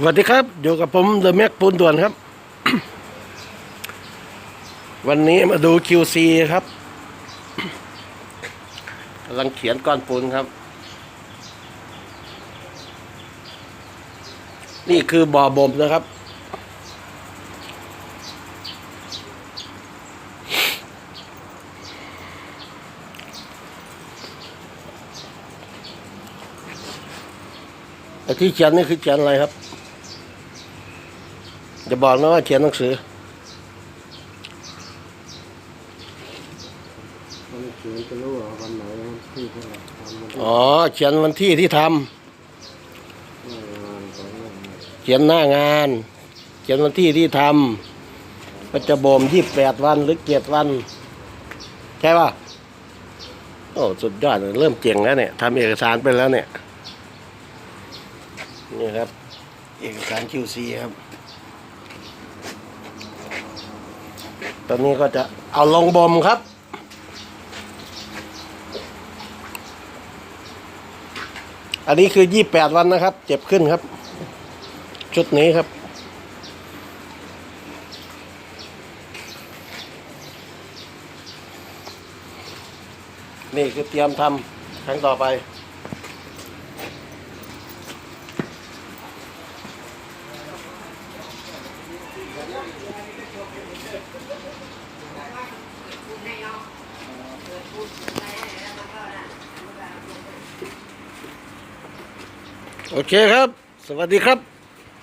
สวัสดีครับ อยู่กับผมเดอะแม็กปูนด่วนครับ วันนี้มาดู QC ครับกำลังเขียนก้อนปูนครับ นี่คือบ่อบ่มนะครับ ไอ้ที่เขียนนี่คือเขียนอะไรครับ จะบอกนะว่าเขียนหนังสือมันเขียนจะรู้ว่าวันไหนที่เท่าไหร่ทำมันอ๋อ เขียนวันที่ที่ทำงานของมันเขียนหน้างาน เขียนวันที่ที่ทำก็จะบ่มยี่แปดวันหรือเจ็ดวัน ใช่ป่ะโอ้สุดยอดเลยเริ่มเจ๋งแล้วเนี่ยทำเอกสารไปแล้วเนี่ย นี่ครับ เอกสาร QC ครับ ตอนนี้ก็จะเอาลงบ่มครับ อันนี้คือยี่แปดวันนะครับ เจ็บขึ้นครับ ชุดนี้ครับ นี่คือเตรียมทำครั้งต่อไป โอเคครับ สวัสดีครับ